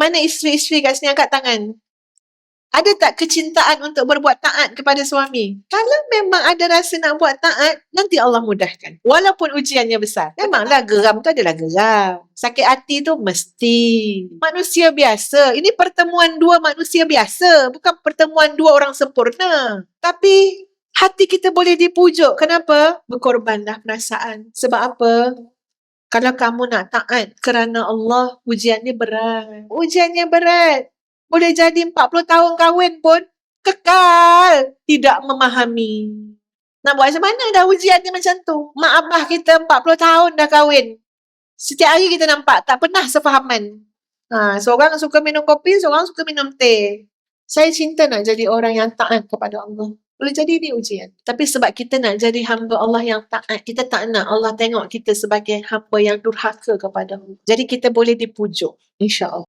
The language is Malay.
mana isteri-isteri kat sini angkat tangan? Ada tak kecintaan untuk berbuat taat kepada suami? Kalau memang ada rasa nak buat taat, nanti Allah mudahkan. Walaupun ujiannya besar. Memanglah geram tu adalah geram. Sakit hati tu mesti. Manusia biasa. Ini pertemuan dua manusia biasa. Bukan pertemuan dua orang sempurna. Tapi hati kita boleh dipujuk. Kenapa? Berkorbanlah perasaan. Sebab apa? Kalau kamu nak taat kerana Allah, ujiannya berat. Ujiannya berat. Boleh jadi 40 tahun kahwin pun kekal tidak memahami. Nak buat macam mana dah ujian dia macam tu? Mak abah kita 40 tahun dah kahwin. Setiap hari kita nampak tak pernah sefahaman. Ha, seorang suka minum kopi, seorang suka minum teh. Saya cinta nak jadi orang yang taat kepada Allah. Boleh jadi ini ujian. Tapi sebab kita nak jadi hamba Allah yang taat, kita tak nak Allah tengok kita sebagai hamba yang durhaka kepada. Jadi kita boleh dipujuk. InsyaAllah.